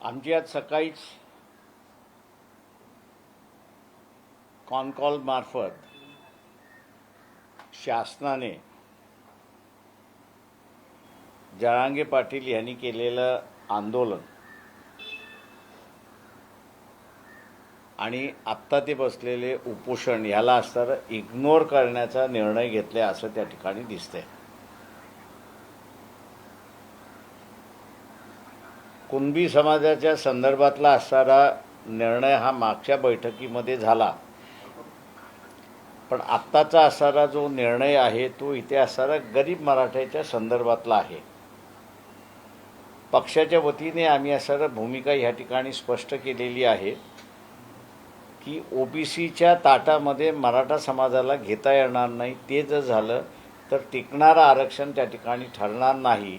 आमची आज सकाळीच कॉनकॉल मार्फत शासनाने जळांगे पाटील यांनी केलेलं आंदोलन आणि आत्ता ते बसलेले उपोषण ह्याला असणारं इग्नोर करण्याचा निर्णय घेतला असं त्या ठिकाणी दिसतंय. कुणबी समाजाच्या संदर्भातला असणारा निर्णय हा मागच्या बैठकीमध्ये झाला. पण आत्ताचा असणारा जो निर्णय आहे तो इथे असणारा गरीब मराठ्याच्या संदर्भातला आहे. पक्षाच्या वतीने आम्ही असणारा भूमिका ह्या ठिकाणी स्पष्ट केलेली आहे की ओ बी सीच्या ताटामध्ये मराठा समाजाला घेता येणार नाही ते जर झालं तर टिकणारं आरक्षण त्या ठिकाणी ठरणार नाही.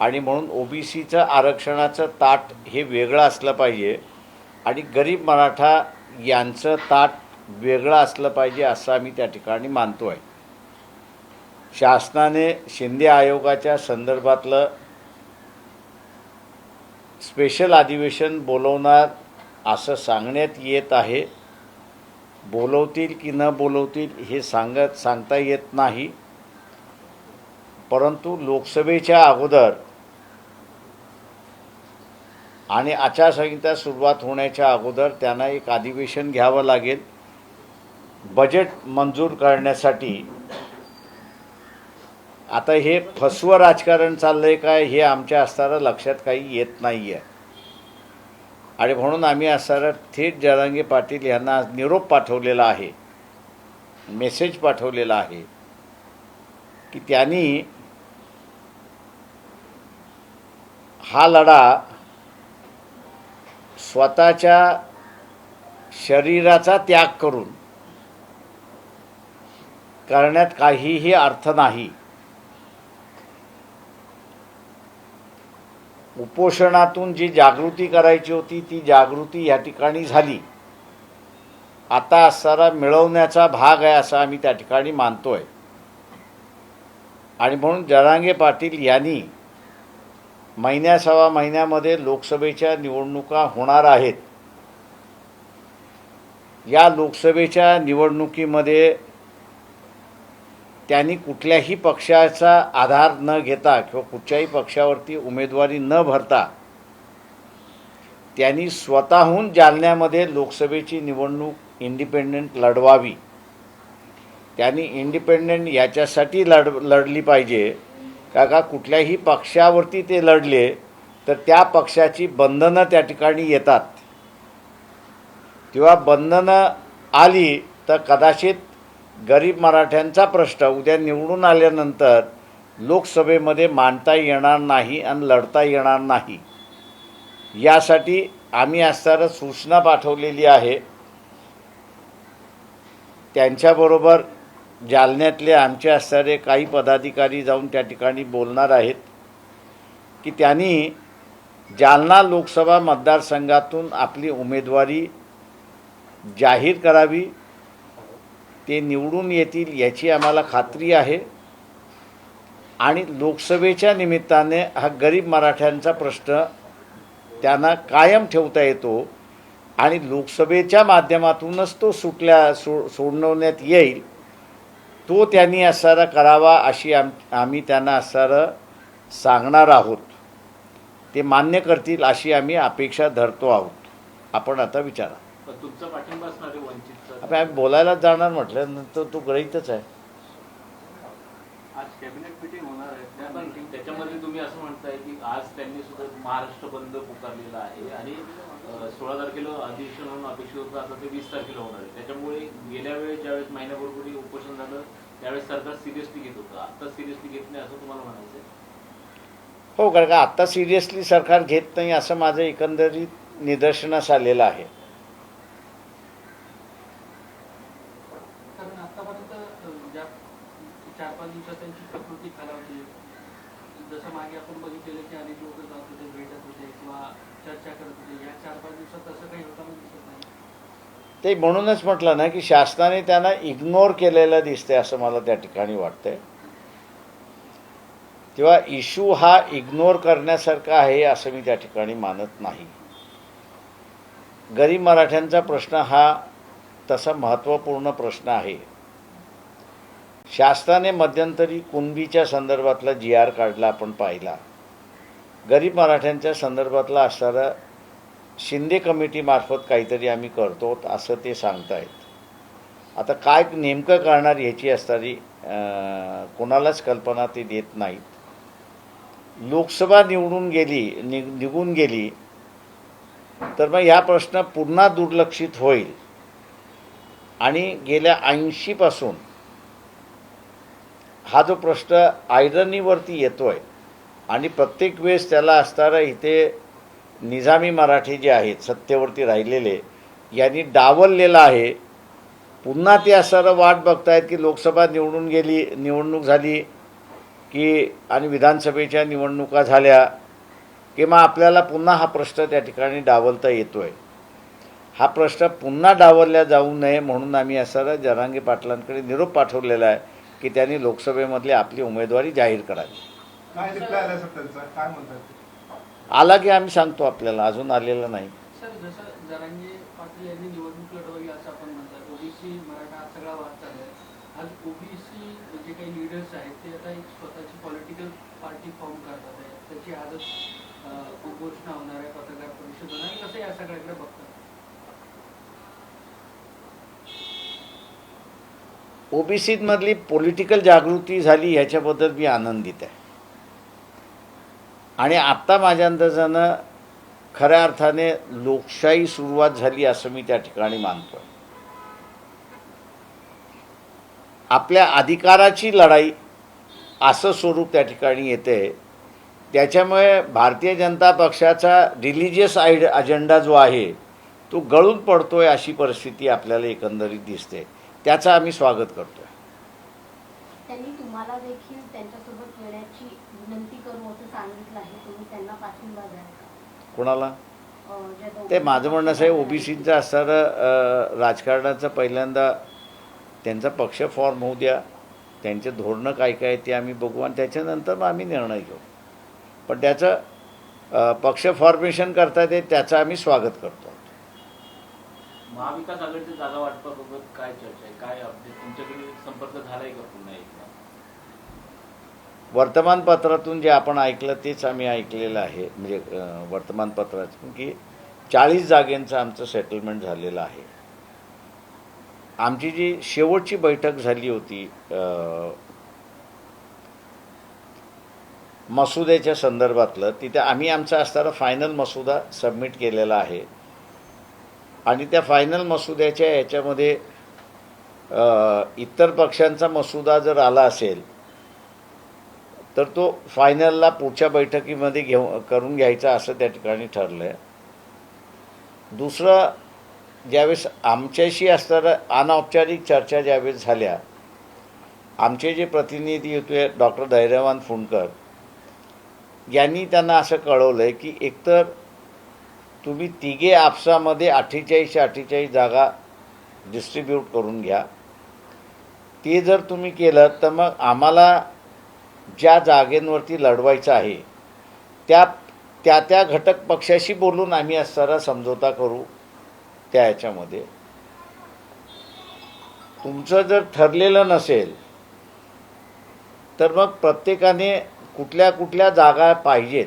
आणि म्हणून ओ बी सीचं आरक्षणाचं ताट हे वेगळं असलं पाहिजे आणि गरीब मराठा यांचं ताट वेगळं असलं पाहिजे असं आम्ही त्या ठिकाणी मानतो आहे शासनाने शिंदे आयोगाच्या संदर्भातलं स्पेशल अधिवेशन बोलवणार असं सांगण्यात येत आहे. बोलवतील की न बोलवतील हे सांगत सांगता येत नाही. परंतु लोकसभेच्या अगोदर आणि आचारसंहिता सुरुवात होण्याच्या अगोदर त्यांना एक अधिवेशन घ्यावं लागेल. बजेट मंजूर करण्यासाठी. आता हे फसवं राजकारण चाललंय काय हे आमच्या असताना लक्षात काही येत नाही आहे आणि म्हणून आम्ही असताना थेट जरांगे पाटील यांना निरोप पाठवलेला आहे. मेसेज पाठवलेला आहे. की त्यांनी हा लढा स्वतःच्या शरीराचा त्याग करून करण्यात काहीही अर्थ नाही. उपोषणातून जी जागृती करायची होती ती जागृती या ठिकाणी झाली. आता असणारा मिळवण्याचा भाग आहे असं आम्ही त्या ठिकाणी मानतोय. आणि म्हणून जरांगे पाटील यांनी महिन्या सव्वा महिन्यामध्ये लोकसभेच्या निवडणुका होणार आहेत. या लोकसभेच्या निवडणुकीमध्ये त्यांनी कुठल्याही पक्षाचा आधार न घेता किंवा कुठच्याही पक्षावरती उमेदवारी न भरता त्यांनी स्वतःहून जालन्यामध्ये लोकसभेची निवडणूक इंडिपेंडंट लढवावी. त्यांनी इंडिपेंडंट याच्यासाठी लढ लढली पाहिजे. का का कुठल्याही पक्षावरती ते लढले तर त्या पक्षाची बंधनं त्या ठिकाणी येतात. किंवा बंधनं आली तर कदाचित गरीब मराठ्यांचा प्रश्न उद्या निवडून आल्यानंतर लोकसभेमध्ये मांडता येणार नाही आणि लढता येणार नाही. यासाठी आम्ही असताना सूचना पाठवलेली आहे. त्यांच्याबरोबर जालन्यातले आमचे असणारे काही पदाधिकारी जाऊन त्या ठिकाणी बोलणार आहेत की त्यांनी जालना लोकसभा मतदारसंघातून आपली उमेदवारी जाहीर करावी. ते निवडून येतील याची आम्हाला खात्री आहे. आणि लोकसभेच्या निमित्ताने हा गरीब मराठ्यांचा प्रश्न त्यांना कायम ठेवता येतो आणि लोकसभेच्या माध्यमातूनच तो सुटल्या सो सोडवण्यात येईल. तो त्यांनी असणारा करावा अशी आम आम्ही त्यांना असणारं सांगणार आहोत. ते मान्य करतील अशी आम्ही अपेक्षा धरतो आहोत. आपण आता विचारा. तुमचा पाठिंबा असणार आम्ही बोलायला जाणार म्हटल्यानंतर तो गृहीतच आहे. आज कॅबिनेट मिटिंग होणार आहे. त्या पण त्याच्यामध्ये तुम्ही असं म्हणताय की आज त्यांनी सुद्धा महाराष्ट्र बंद पुकारलेला आहे आणि सोळा तारखेला अधिवेशन होणं अपेक्षित होतं. आता ते वीस तारखेला होणार आहे. त्याच्यामुळे गेल्या वेळेस ज्यावेळेस महिन्यापूर्वी उपोषण झालं त्यावेळेस सरकार सिरियसली घेत होतं. आता सिरियसली घेत नाही असं तुम्हाला म्हणायचं? हो कारण का आत्ता सिरियसली सरकार घेत नाही असं माझं एकंदरीत निदर्शनास आलेलं आहे. कारण आतापर्यंत अ, ज्या चार पाच दिवसात त्यांची प्रकृती खालावते जसं मागे आपण बघितलेलं की अनेक लोक जात होते भेटत होते किंवा चर्चा करत होते. या चार पाच दिवसात तसं काही दिसत नाही ते म्हणूनच म्हटलं ना की शासनाने त्यांना इग्नोर केलेलं दिसते असं मला त्या ठिकाणी वाटतंय. तेव्हा इशू हा इग्नोर करण्यासारखा आहे असं मी त्या ठिकाणी मानत नाही. गरीब मराठ्यांचा प्रश्न हा तसा महत्त्वपूर्ण प्रश्न आहे. शासनाने मध्यंतरी कुणबीच्या संदर्भातला जी आर काढला आपण पाहिला. गरीब मराठ्यांच्या संदर्भातला असणारा शिंदे कमिटीमार्फत काहीतरी आम्ही करतो असं ते सांगतायत. आता काय नेमकं करणार ह्याची असणारी कोणालाच कल्पना ते देत नाहीत. लोकसभा निवडून गेली नि निघून गेली तर मग ह्या प्रश्न पुन्हा दुर्लक्षित होईल. आणि गेल्या ऐंशीपासून हा जो प्रश्न आयरनीवरती आहे आणि प्रत्येक वेळेस त्याला असणारं इथे निजामी मराठी जे आहेत सत्तेवरती राहिलेले यांनी डावललेलं आहे. पुन्हा ते असणारं वाट बघतायत की लोकसभा निवडून गेली निवडणूक झाली की आणि विधानसभेच्या निवडणुका झाल्या की मग आपल्याला पुन्हा हा प्रश्न त्या ठिकाणी डावलता येतो आहे हा प्रश्न पुन्हा डावलला जाऊ नये म्हणून आम्ही असणारा जरांगे पाटलांकडे निरोप पाठवलेला आहे की त्यांनी लोकसभेमधली आपली उमेदवारी जाहीर करावी. काय आला की आम्ही सांगतो आपल्याला अजून आलेला नाही. ओबीसी मराठा सगळा वाद चालू आहे. आज ओबीसी जे काही लिडर्स आहेत ते आता एक स्वतःची पॉलिटिकल पार्टी फॉर्म करतात आहे. त्याची आजच अं, घोषणा होणार आहे पत्रकार परिषद होणार आहे. कसं या सगळ्याकडे बघतात? ओबीसीमधली पॉलिटिकल जागृती झाली ह्याच्याबद्दल मी आनंदित आहे. आणि आत्ता माझ्या अंदाजानं खऱ्या अर्थाने लोकशाही सुरुवात झाली असं मी त्या ठिकाणी मानतो आपल्या अधिकाराची लढाई असं स्वरूप त्या ठिकाणी येते. त्याच्यामुळे भारतीय जनता पक्षाचा रिलिजियस आयड अजेंडा जो आहे तो गळून पडतोय अशी परिस्थिती आपल्याला एकंदरीत दिसते. त्याचं आम्ही स्वागत करतोय. त्यांनी तुम्हाला देखील त्यांच्यासोबत येण्याची विनंती करू असं सांगितलं आहे तुम्ही त्यांना पाठिंबा द्याल का? कोणाला? ते माझं म्हणणं असं आहे ओबीसीचं असणारं अं, राजकारणाचं पहिल्यांदा त्यांचा पक्ष फॉर्म होऊ द्या. त्यांचे धोरणं काय काय ते आम्ही बघू आणि त्याच्यानंतर मग आम्ही निर्णय घेऊ. पण त्याचं पक्ष फॉर्मेशन करता ते त्याचं आम्ही स्वागत करतो. महाविकास आघाडीच्या जागा वाटपाबाबत काय चर्चा आहे? काय अपडेट तुमच्याकडे संपर्क झालाय का पुन्हा एकदा? वर्तमानपत्रातून जे आपण ऐकलं तेच आम्ही ऐकलेलं आहे. म्हणजे अं, वर्तमानपत्रातून की चाळीस जागेंचं आमचं सेटलमेंट झालेलं आहे. आमची जी शेवटची बैठक झाली होती मसुद्याच्या संदर्भातलं तिथे आम्ही आमचा असणारा फायनल मसुदा सबमिट केलेला आहे. आणि त्या फायनल मसुद्याच्या याच्यामध्ये इतर पक्षांचा मसुदा जर आला असेल तर तो फायनलला पुढच्या बैठकीमध्ये घेऊ करून घ्यायचा असं त्या ठिकाणी ठरलं आहे दुसरं ज्यावेळेस आमच्याशी असणारं अनौपचारिक चर्चा ज्यावेळेस झाल्या आमचे जे प्रतिनिधी होते डॉक्टर धैर्यवान फुंडकर यांनी त्यांना असं कळवलं आहे की एकतर तुम्ही तिघे आपसामध्ये अठ्ठेचाळीसशे अठ्ठेचाळीस जागा डिस्ट्रीब्यूट करून घ्या. ते जर तुम्ही केलं तर मग आम्हाला ज्या जागेंवरती लढवायचं आहे त्या त्या त्या घटक पक्षाशी बोलून आम्ही असणारा समझोता करू त्या ह्याच्यामध्ये तुमचं जर ठरलेलं नसेल तर मग प्रत्येकाने कुठल्या कुठल्या जागा पाहिजेत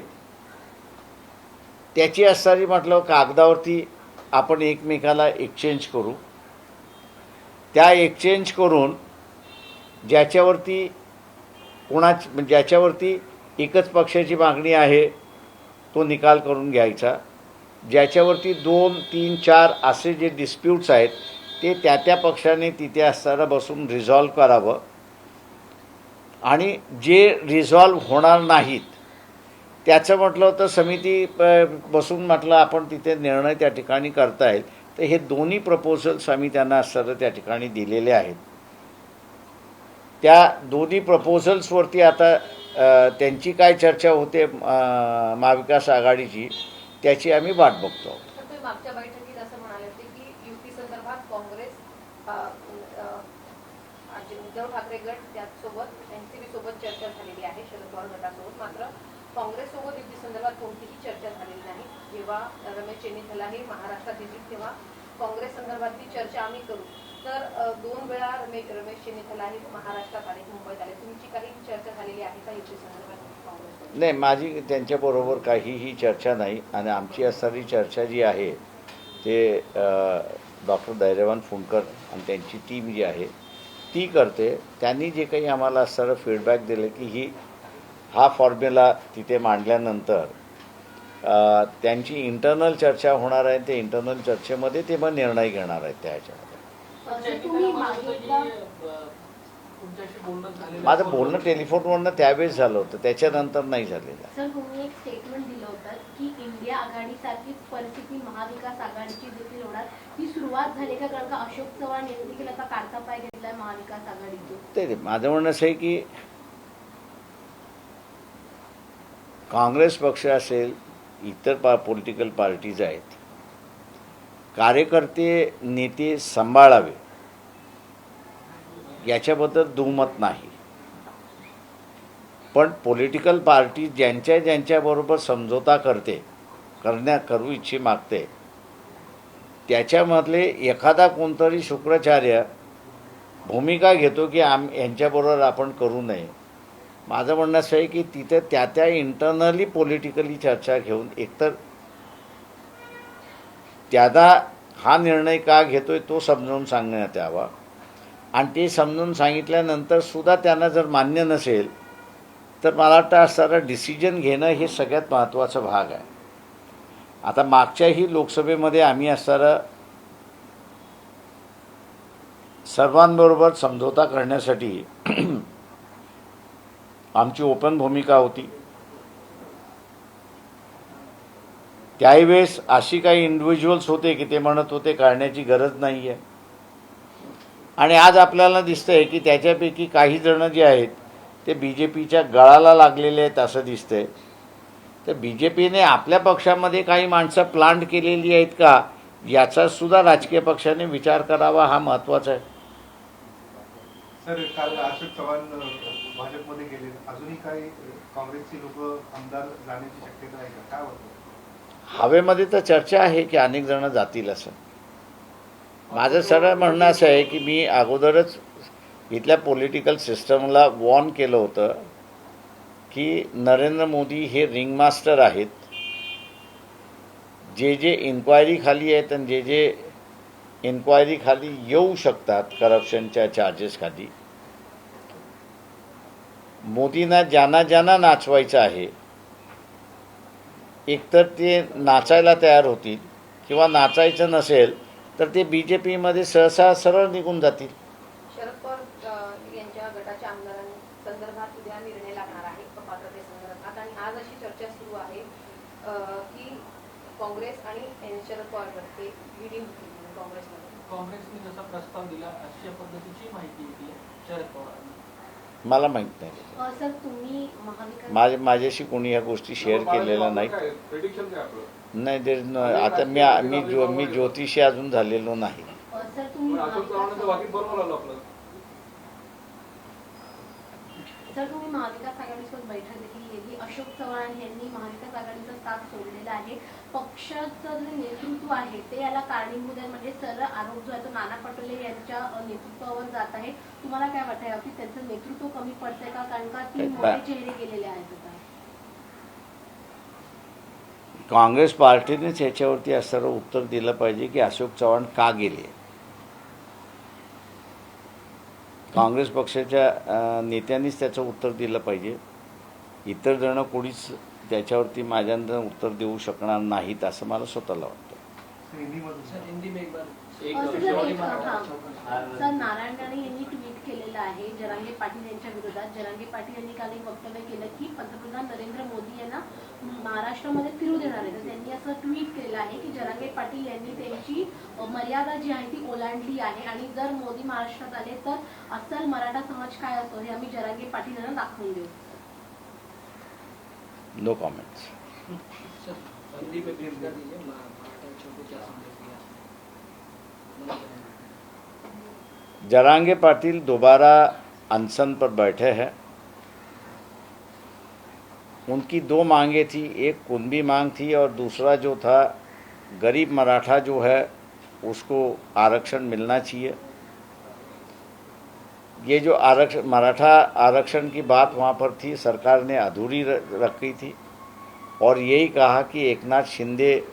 त्याची असणारी म्हटलं कागदावरती आपण एकमेकाला एक्सचेंज करू. त्या एक्सचेंज करून ज्याच्यावरती कोणाच म्हणजे ज्याच्यावरती एकच पक्षाची मागणी आहे तो निकाल करून घ्यायचा. ज्याच्यावरती दोन तीन चार असे जे डिस्प्यूट्स आहेत ते त्या त्या पक्षाने तिथे असताना बसून रिझॉल्व करावं. आणि जे रिझॉल्व होणार नाहीत त्याचं म्हटलं तर समिती प- बसून म्हटलं आपण तिथे निर्णय त्या ठिकाणी करता येईल. तर हे दोन्ही प्रपोजल्स आम्ही त्यांना असताना त्या ठिकाणी दिलेले आहेत. त्या दोन्ही प्रपोजल्सवरती आता त्यांची काय चर्चा होते महाविकास आघाडीची त्याची आम्ही वाट बघतो तर मागच्या बैठकीत असं म्हणाले होते की युती संदर्भात काँग्रेस आज उद्धव ठाकरे गट त्याचसोबत एनसीबी सोबत चर्चा झालेली आहे शरद पवार गटासोबत. सोबत युती संदर्भात कोणतीही चर्चा झालेली नाही. जेव्हा रमेश चेन्नीथला हे महाराष्ट्रात येतील तेव्हा काँग्रेस संदर्भातली चर्चा आम्ही करू. तर दोन वेळा रमेश रमेश चेन्नीथला महाराष्ट्रात आले मुंबईत आले. तुमची काही चर्चा झालेली आहे का युती संदर्भात? नाही माझी त्यांच्याबरोबर काहीही चर्चा नाही आणि आमची असणारी चर्चा जी आहे ते डॉक्टर दैर्यवान फुंडकर आणि त्यांची टीम जी आहे ती करते. त्यांनी जे काही आम्हाला असणारं फीडबॅक दिलं की ही हा फॉर्म्युला तिथे मांडल्यानंतर त्यांची इंटरनल चर्चा होणार आहे ते इंटरनल चर्चेमध्ये ते मग निर्णय घेणार आहेत त्या ह्याच्यावर माझं बोलणं टेलिफोनवरनं त्यावेळेस झालं होतं त्याच्यानंतर नाही झालेलं. सर तुम्ही एक स्टेटमेंट दिलं होतं की इंडिया आघाडीसारखी परिस्थिती महाविकास आघाडीची देखील होणार. ही सुरुवात झाली का? कारण का अशोक चव्हाण यांनी देखील आता काढता पाय घेतलाय महाविकास ते माझं म्हणणं असं आहे की काँग्रेस पक्ष असेल इतर पा पॉलिटिकल पार्टीज आहेत कार्यकर्ते नेते सांभाळावे. याच्याबद्दल दुमत नाही. पण पॉलिटिकल पार्टी ज्यांच्या ज्यांच्याबरोबर समझोता करते करण्या करू इच्छी मागते त्याच्यामधले एखादा कोणतरी शुक्राचार्य भूमिका घेतो की आम यांच्याबरोबर आपण करू नये. माझं म्हणणं असं आहे की तिथं त्या त्या इंटरनली पॉलिटिकली चर्चा घेऊन एकतर त्याचा हा निर्णय का घेतोय तो समजावून सांगण्यात यावा. आणि ते समजून सांगितल्यानंतर सुद्धा त्यांना जर मान्य नसेल तर मला वाटतं असणारं डिसिजन घेणं हे सगळ्यात महत्त्वाचा भाग आहे. आता मागच्याही लोकसभेमध्ये आम्ही असणारं सर्वांबरोबर समझोता करण्यासाठी आमची ओपन भूमिका होती. त्याही वेळेस अशी काही इंडिव्हिज्युअल्स होते की ते म्हणत होते काढण्याची गरज नाही आहे आणि आज आपल्याला दिसतंय की त्याच्यापैकी काही जणं जे आहेत ते बी जे पीच्या गळाला लागलेले आहेत असं दिसतंय. तर बी जे पीने आपल्या पक्षामध्ये काही माणसं प्लांट केलेली आहेत का याचा सुद्धा राजकीय पक्षाने विचार करावा हा महत्त्वाचा आहे. सर काल अशोक चव्हाण भाजपमध्ये गेले. अजूनही काही काँग्रेसचे लोक आमदार जाण्याची शक्यता आहे का? काय होतं हवेमध्ये तर चर्चा आहे की अनेक जण जातील असं. माझं सरळ म्हणणं असं आहे की मी अगोदरच इथल्या पॉलिटिकल सिस्टमला वॉर्न केलं होतं की नरेंद्र मोदी हे रिंगमास्टर आहेत. जे जे इन्क्वायरी खाली आहेत आणि जे जे इन्क्वायरी खाली येऊ शकतात करप्शनच्या चार्जेस खाली मोदींना ज्यांना ज्यांना नाचवायचं आहे एकतर ते नाचायला तयार होतील किंवा नाचायचं नसेल तर ते बी जे पीमध्ये सहसा सरळ निघून जातील. शरद पवार अ, यांच्या गटाच्या आमदारांसंदर्भात उद्या निर्णय लागणार आहे अपात्रतेसंदर्भात आणि आज अशी चर्चा सुरू आहे अ, की काँग्रेस आणि शरद पवार गट हे काँग्रेसमध्ये. काँग्रेसने जसा प्रस्ताव दिला अशा पद्धतीची माहिती दिली आहे शरद पवारांनी. मला माहीत नाही. माझे माझ्याशी कोणी ह्या गोष्टी शेअर केलेल्या नाही there is no- आता मी मी ज्यो मी ज्योतिषी अजून झालेलो नाही. सर तुम्ही महाविकास आघाडीसोबत बैठक अशोक चव्हाण यांनी महाविकास आघाडीचा साथ सोडलेला आहे. पक्षाचं जे नेतृत्व आहे ते याला कारणीभूत आहे. म्हणजे सरळ आरोप जो आहे तो नाना पटोले यांच्या नेतृत्वावर जात आहे. तुम्हाला काय वाटतं याबाबतीत त्यांचं नेतृत्व कमी पडतंय का? कारण का तीन मोठे चेहरे गेलेले आहेत आता? काँग्रेस पार्टीनेच याच्यावरती असणारं उत्तर दिलं पाहिजे की अशोक चव्हाण का गेले? काँग्रेस पक्षाच्या नेत्यांनीच त्याचं उत्तर दिलं पाहिजे. इतर जण कोणीच त्याच्यावरती माझ्यानं उत्तर देऊ शकणार नाहीत असं मला स्वतःला वाटतं. हा. नारायण राणे यांनी ट्विट केलेलं आहे जरांगे पाटील यांच्या विरोधात. जरांगे पाटील यांनी काल एक वक्तव्य केलं की पंतप्रधान नरेंद्र मोदी यांना महाराष्ट्रामध्ये फिरू देणार आहे तर त्यांनी असं ट्विट केलं आहे की जरांगे पाटील यांनी त्यांची मर्यादा जी आहे ती ओलांडली आहे. आणि जर मोदी महाराष्ट्रात आले तर अस्सल मराठा समाज काय असतो हे आम्ही जरांगे पाटील यांना दाखवून देऊ. संदेश दिया जरांगे पाटिल दोबारा अनशन पर बैठे हैं। उनकी दो मांगे थी, एक कुंभी मांग थी और दूसरा जो था, गरीब मराठा जो है, उसको आरक्षण मिलना चाहिए। ये जो आरक्षण मराठा आरक्षण की बात वहाँ पर थी, सरकार ने अधूरी रखी थी। और यही कहा कि एकनाथ शिंदे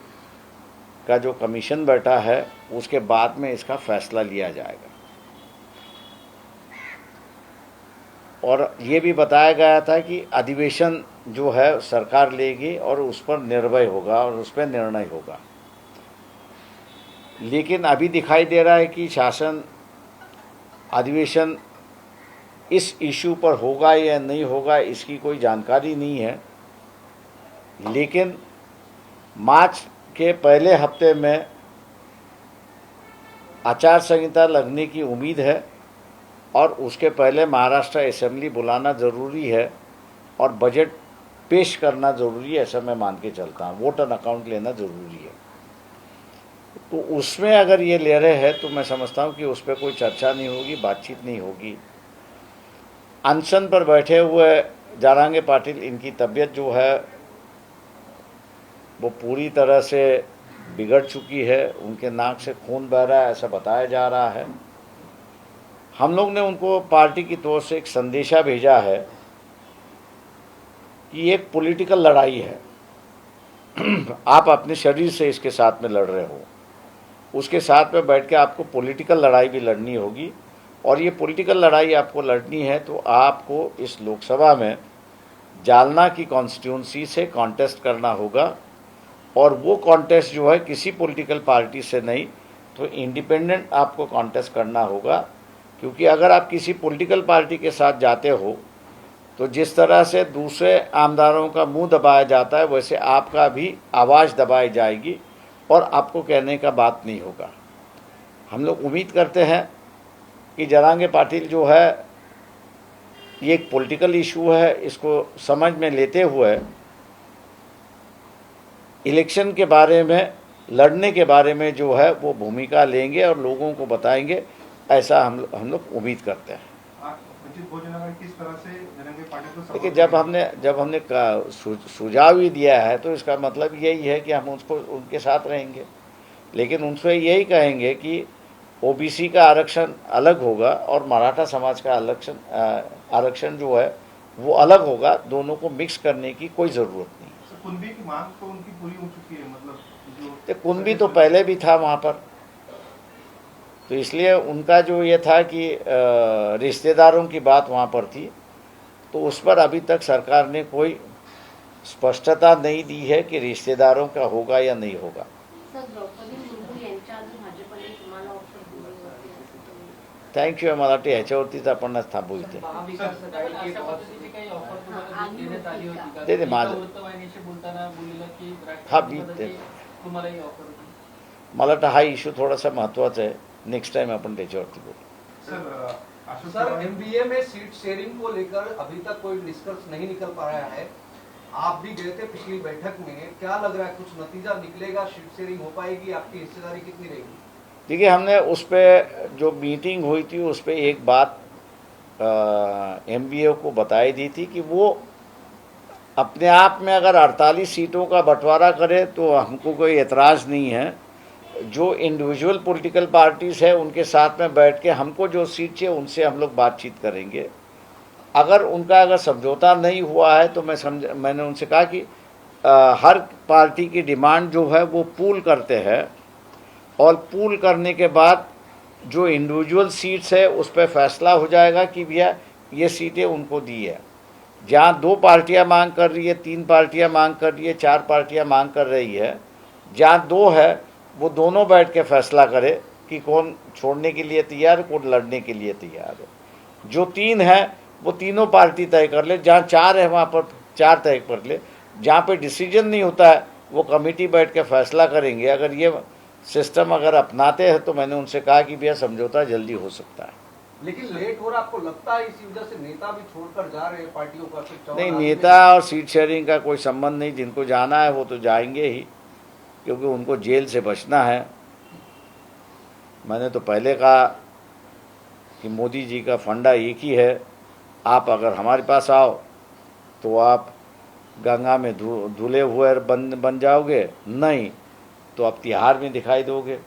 का जो कमीशन बैठा है, उसके बाद में इसका फैसला लिया जाएगा। और ये भी बताया गया था कि अधिवेशन जो है, सरकार लेगी और उस पर निर्भय होगा और उस पर निर्णय होगा। लेकिन अभी दिखाई दे रहा है कि शासन अधिवेशन इस इशू पर होगा या नहीं होगा, इसकी कोई जानकारी नहीं है। लेकिन मार्च के पहले हफ़्ते में आचार संहिता लगने की उम्मीद है और उसके पहले महाराष्ट्र असेंबली बुलाना ज़रूरी है और बजट पेश करना ज़रूरी है, ऐसा मैं मान के चलता हूँ। वोट ऑन अकाउंट लेना ज़रूरी है। तो उसमें अगर ये ले रहे हैं तो मैं समझता हूँ कि उस पर कोई चर्चा नहीं होगी, बातचीत नहीं होगी। अनशन पर बैठे हुए जारांगे पाटिल, इनकी तबीयत जो है, वो पूरी तरह से बिगड़ चुकी है, उनके नाक से खून बह रहा है, ऐसा बताया जा रहा है। हम लोग ने उनको पार्टी की तौर से एक संदेशा भेजा है कि एक पॉलिटिकल लड़ाई है। आप अपने शरीर से इसके साथ में लड़ रहे हो। उसके साथ में बैठ के आपको पॉलिटिकल लड़ाई भी लड़नी होगी। और ये पॉलिटिकल लड़ाई आपको लड़नी है तो आपको इस लोकसभा में जालना की कॉन्स्टिट्यूंसी से कॉन्टेस्ट करना होगा। और वो कॉन्टेस्ट जो है, किसी पॉलिटिकल पार्टी से नहीं तो इंडिपेंडेंट आपको कॉन्टेस्ट करना होगा। क्योंकि अगर आप किसी पॉलिटिकल पार्टी के साथ जाते हो तो जिस तरह से दूसरे आमदारों का मुँह दबाया जाता है, वैसे आपका भी आवाज़ दबाई जाएगी और आपको कहने का बात नहीं होगा। हम लोग उम्मीद करते हैं कि जरांगे पाटिल जो है, ये एक पॉलिटिकल इशू है, इसको समझ में लेते हुए इलेक्शन के बारे में, लड़ने के बारे में जो है, वो भूमिका लेंगे और लोगों को बताएँगे, ऐसा हम हम लोग उम्मीद करते हैं। देखिए, जब हमने जब हमने सुझाव ही दिया है तो इसका मतलब यही है कि हम उसको, उनके साथ रहेंगे। लेकिन उनसे यही कहेंगे कि ओबीसी का आरक्षण अलग होगा और मराठा समाज का आरक्षण आरक्षण जो है वो अलग होगा। दोनों को मिक्स करने की कोई ज़रूरत नहीं। सर, कुंभी की मांग तो उनकी पूरी हो चुकी है मतलब जो तो कुंभी तो पहले भी था वहाँ पर। तो इसलिए उनका जो ये था कि रिश्तेदारों की बात वहाँ पर थी। तो उस पर अभी तक सरकार ने कोई स्पष्टता नहीं दी है कि रिश्तेदारों का होगा या नहीं होगा। थँक्यू मला वाटते ह्याच्यावरतीच आपण थांबू इथे. ते- ते माझं- हा, मी मला वाटतं हा इश्यू थोडासा महत्त्वाचा आहे. नेक्स्ट टाइम अपन त्याच्यावरती बोलू. सर एमबीए में सीट शेयरिंग को लेकर अभी तक कोई निष्कर्ष नहीं निकल पा रहा है। आप भी गए थे पिछली बैठक में। क्या लग रहा है कुछ नतीजा निकलेगा? सीट शेयरिंग हो पाएगी? आपकी हिस्सेदारी कितनी रहेगी? देखिए हमने उस पर जो मीटिंग हुई थी उस पर एक बात एम को बताई दी थी कि वो अपने आप में अगर 48 सीटों का बंटवारा करे तो हमको कोई एतराज़ नहीं है। जो इंडिविजुअल पॉलिटिकल पार्टीज़ है उनके साथ में बैठ के हमको जो सीट चाहिए उनसे हम लोग बातचीत करेंगे। अगर उनका अगर समझौता नहीं हुआ है तो मैं समझ मैंने उनसे कहा कि अ, हर पार्टी की डिमांड जो है वो पूल करते हैं। और पूल करने के बाद जो इंडिविजुअल सीट्स है, उस पर फैसला हो जाएगा कि भैया, ये सीटें उनको दी है। जहाँ दो पार्टियाँ मांग कर रही है, तीन पार्टियाँ मांग कर रही है, चार पार्टियाँ मांग कर रही है, जहाँ दो है, वो दोनों बैठ के फैसला करे कि कौन छोड़ने के लिए तैयार, कौन लड़ने के लिए तैयार है। जो तीन है, वो तीनों पार्टी तय कर ले, जहाँ चार है, वहाँ पर चार तय कर ले। जहाँ पे डिसीज़न नहीं होता है, वो कमेटी बैठ के फैसला करेंगे। अगर ये सिस्टम अगर अपनाते हैं तो मैंने उनसे कहा कि भैया समझौता जल्दी हो सकता है। लेकिन लेट हो रहा आपको लगता है इसी वजह से नेता भी छोड़कर जा रहे हैं पार्टियों का फिर नहीं नेता और सीट शेयरिंग का कोई संबंध नहीं जिनको जाना है वो तो जाएँगे ही क्योंकि उनको जेल से बचना है। मैंने तो पहले कहा कि मोदी जी का फंडा एक ही है आप अगर हमारे पास आओ तो आप गंगा में धुले हुए बन बन जाओगे? नहीं। तो आप तिहार में दिखाई दोगे।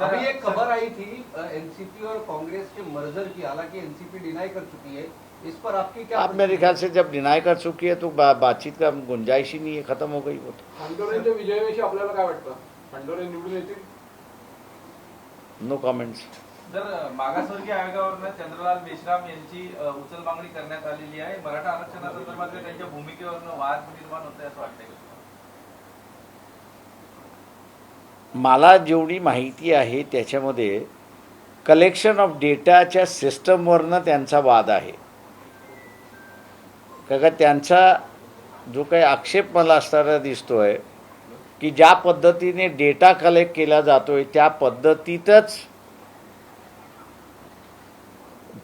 अभी एक खबर आई थी एनसीपी और कांग्रेस के मर्जर की हालाँकि एनसीपी डिनाई कर चुकी है। इस पर आपकी क्या आप मेरे ख्याल से जब डिनाई कर चुकी है तो बा, बातचीत का गुंजाइश ही नहीं है खत्म हो गई वो तो। विजयाविषयी आपल्याला काय वाटतं खंडोरे निवडून येतील? नो कमेंट्स जर मागासवर्गीय आयोगावरनं चंद्रलाल मेश्राम यांची उचल मागणी करण्यात आलेली आहे. मराठा त्यांच्या भूमिकेवरनं वाद निर्माण असं वाटतंय. मला जेवढी माहिती आहे त्याच्यामध्ये कलेक्शन ऑफ डेटाच्या सिस्टमवरनं त्यांचा वाद आहे. का का त्यांचा जो काही आक्षेप मला असताना आहे की ज्या पद्धतीने डेटा कलेक्ट केला जातो आहे त्या पद्धतीतच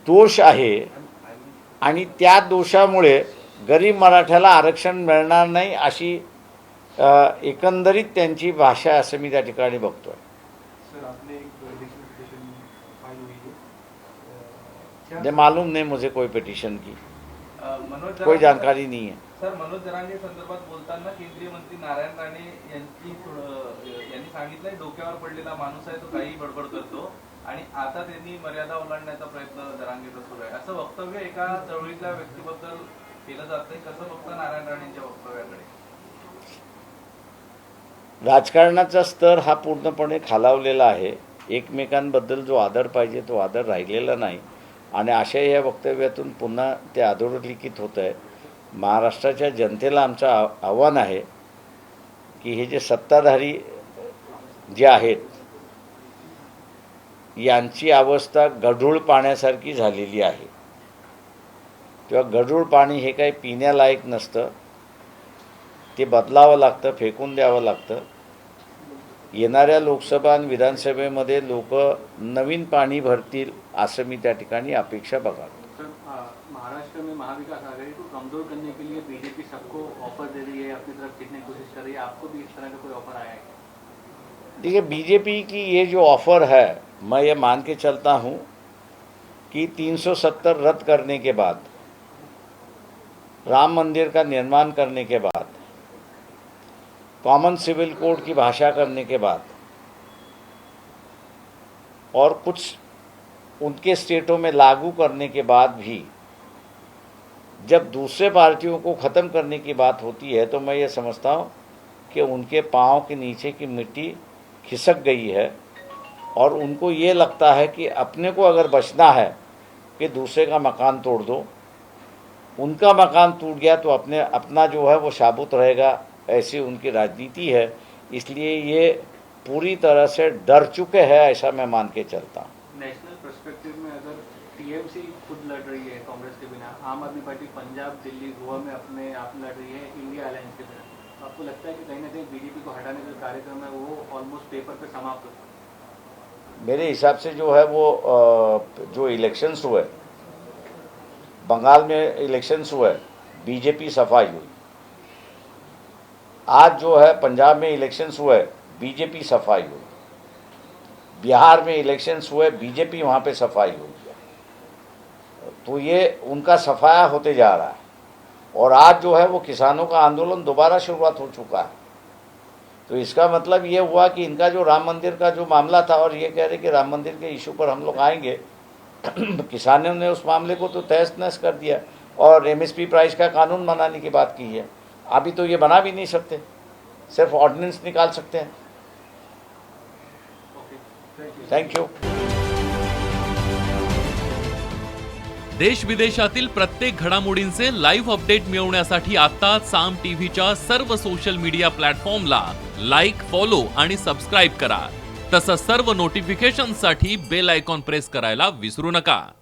दोष आहे. आणि त्या दोषामुळे गरीब मराठ्याला आरक्षण मिळणार नाही अशी एकंदरीत त्यांची भाषा आहे असं मी त्या ठिकाणी बघतोय. सर आपने एक लिखित पिटिशन फाइल हुई है अ, क्या जे मालूम नहीं मुझे कोई पिटिशन की. कोई जानकारी नहीं है. सर मनोज जरांगे संदर्भात बोलताना केंद्रीय मंत्री नारायण राणे यांची यांनी सांगितलंय डोक्यावर पडलेला माणूस आहे तो काही बडबड करतो आणि आता त्यांनी मर्यादा ओलांडण्याचा प्रयत्न जरांगेचा सुरू आहे. असं वक्तव्य एका चळवळीतल्या व्यक्तीबद्दल केलं जातंय. कसं बघतं नारायण राणेंच्या वक्तव्याकडे? राजकारणाचा स्तर हा पूर्णपणे खालावलेला आहे. एकमेकांबद्दल जो आदर पाहिजे तो आदर राहिलेला नाही. आणि अशा या वक्तव्यातून पुन्हा ते आदोरलिखित होत आहे. महाराष्ट्राच्या जनतेला आमचं आव- आव्हान आहे की हे जे सत्ताधारी जे आहेत यांची अवस्था गढूळ पाण्यासारखी झालेली आहे. किंवा गढूळ पाणी हे काही पिण्यालायक नसतं. ते बदलावं लागतं फेकून द्यावं लागतं. येणाऱ्या लोकसभा आणि विधानसभेमध्ये लोक नवीन पाणी भरतील असं मी त्या ठिकाणी अपेक्षा बघा महाराष्ट्र में महाविकास आघाड़ी को कमज़ोर करने के लिए बीजेपी सबको ऑफ़र दे रही है अपनी तरफ़ खींचने की कोशिश कर रही है। आपको भी इस तरह का कोई ऑफ़र आया है? देखिए बीजेपी की ये जो ऑफ़र है मैं ये मान के चलता हूँ कि 370 रद्द करने के बाद राम मंदिर का निर्माण करने के बाद कॉमन सिविल कोड की भाषा करने के बाद और कुछ उनके स्टेटों में लागू करने के बाद भी, जब दूसरे पार्टियों को ख़त्म करने की बात होती है तो मैं ये समझता हूँ कि उनके पाँव के नीचे की मिट्टी खिसक गई है और उनको ये लगता है कि अपने को अगर बचना है कि दूसरे का मकान तोड़ दो, उनका मकान टूट गया तो अपने, अपना जो है वो साबुत रहेगा ऐसी उनकी राजनीति है। इसलिए ये पूरी तरह से डर चुके हैं ऐसा मैं मान के चलता हूँ। नेशनल पर्सपेक्टिव में अगर टीएमसी खुद लड़ रही है कांग्रेस के बिना आम आदमी पार्टी पंजाब दिल्ली गोवा में अपने आप लड़ रही है इंडिया अलायंस के बिना तो आपको लगता है कि कहीं ना कहीं बीजेपी को हटाने का कार्यक्रम है वो ऑलमोस्ट पेपर पे समाप्त हो? मेरे हिसाब से जो है वो जो इलेक्शंस हुए बंगाल में इलेक्शंस हुए बीजेपी सफ़ाई हुई। आज जो है, पंजाब में इलेक्शंस हुए बीजेपी सफ़ाई हुई। बिहार में इलेक्शंस हुए बीजेपी वहाँ पे सफ़ाई हुई। तो ये उनका सफाया होते जा रहा है। और आज जो है, वो किसानों का आंदोलन दोबारा शुरुआत हो चुका है। तो इसका मतलब ये हुआ कि इनका जो राम मंदिर का जो मामला था, और ये कह रहे कि राम मंदिर के इशू पर हम लोग आएँगे, किसानों ने उस मामले को तो तहस नहस कर दिया। और एमएसपी प्राइस का कानून बनाने की बात की है। अभी तो ये बना भी नहीं सकते। सिर्फ ऑर्डिनेंस निकाल सकते हैं। ओके थैंक यू देश विदेशातील प्रत्येक घडामोडींचे लाईव्ह अपडेट मिळवण्यासाठी आता साम टीव्हीच्या सर्व सोशल मीडिया प्लॅटफॉर्मला लाईक फॉलो आणि सबस्क्राईब करा. तसंच सर्व नोटिफिकेशनसाठी बेल आयकॉन प्रेस करायला विसरू नका.